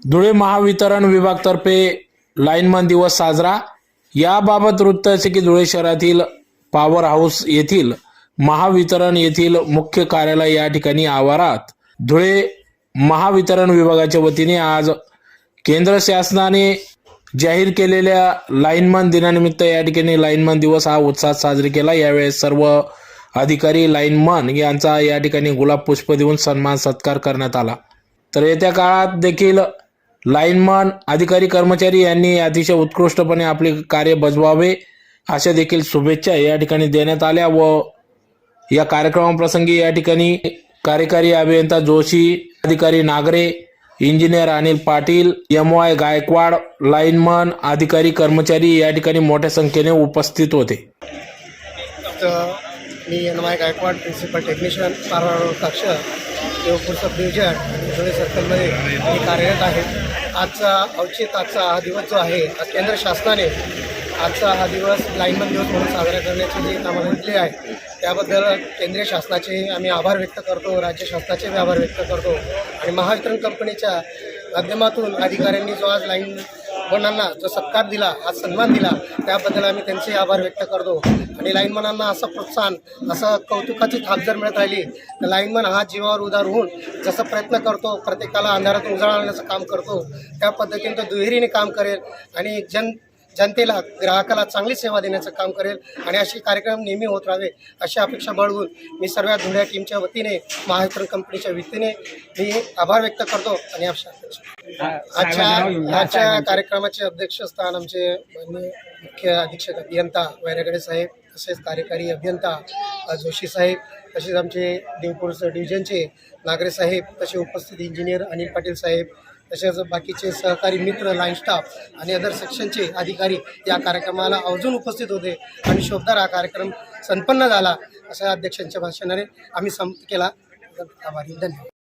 Dhule Mahavitaran विभागतर्फे lineman दिवस साजरा. याबाबत वृत्त असे की धुळे शहरातील पॉवर हाऊस येथील महावितरण येथील मुख्य कार्यालय या ठिकाणी आवारात धुळे महावितरण विभागाच्या वतीने आज केंद्र शासनाने जाहीर केलेल्या लाईनमन दिनानिमित्त या ठिकाणी लाईनमन दिवस हा उत्साहात साजरी केला. यावेळेस सर्व अधिकारी लाईनमन यांचा या ठिकाणी गुलाब पुष्प देऊन सन्मान सत्कार करण्यात आला. तर येत्या काळात देखील लाईनमन अधिकारी कर्मचारी यांनी अतिशय उत्कृष्टपणे आपले कार्य बजवावे अशा देखील शुभेच्छा या ठिकाणी देण्यात आल्या व या कार्यक्रमाप्रसंगी या ठिकाणी कार्यकारी अभियंता जोशी अधिकारी Nagare engineer Anil Patil M Y Gaikwad lineman अधिकारी कर्मचारी या ठिकाणी मोठ्या संख्येने उपस्थित होते. मी N Y Gaikwad principal technician कक्ष देवपूर सब डिव्हिजन आणि धुळे सर्कलमध्ये मी कार्यरत आहे. आजचा औचित आजचा हा दिवस जो आहे केंद्र शासनाने आजचा हा दिवस लाईनमन दिवस म्हणून साजरा करण्याची जी कामं दिली आहे त्याबद्दल केंद्रीय शासनाचे आम्ही आभार व्यक्त करतो राज्य शासनाचे आभार व्यक्त करतो. आणि महावितरण कंपनीच्या माध्यमातून अधिकाऱ्यांनी जो आज लाईन मनांना जो सत्कार दिला हा सन्मान दिला त्याबद्दल आम्ही त्यांचे आभार व्यक्त करतो. आणि लाईनमनांना असं प्रोत्साहन असं कौतुकाची थाप जर मिळत राहिली तर लाईनमन हा जीवावर उदार होऊन जसं प्रयत्न करतो प्रत्येकाला अंधारातून उजाळा आणण्याचं काम करतो त्या पद्धतीने तो दुहेरीने काम करेल. आणि जन जनतेला ग्राहकाला चांगली सेवा देण्याचं काम करेल आणि असे कार्यक्रम नेहमी होत राहावे अशी अपेक्षा बाळगून मी सर्व धुळ्या टीमच्या वतीने महावितरण कंपनीच्या वतीने मी आभार व्यक्त करतो आणि आजच्या आजच्या आजच्या कार्यक्रमाचे अध्यक्षस्थान आमचे मुख्य अधीक्षक अभियंता वैरागडे साहेब तसेच कार्यकारी अभियंता जोशी साहेब तसेच आमचे देवपूर डिव्हिजनचे नागरे साहेब तसे उपस्थित इंजिनियर अनिल पाटील साहेब तसेच बाकीचे सहकारी मित्र लाईन स्टाफ आणि अदर सेक्शनचे अधिकारी या कार्यक्रमाला अजून उपस्थित होते आणि शोभदार हा कार्यक्रम संपन्न झाला अशा अध्यक्षांच्या भाषणाने आम्ही संप केला. आभारी. धन्यवाद.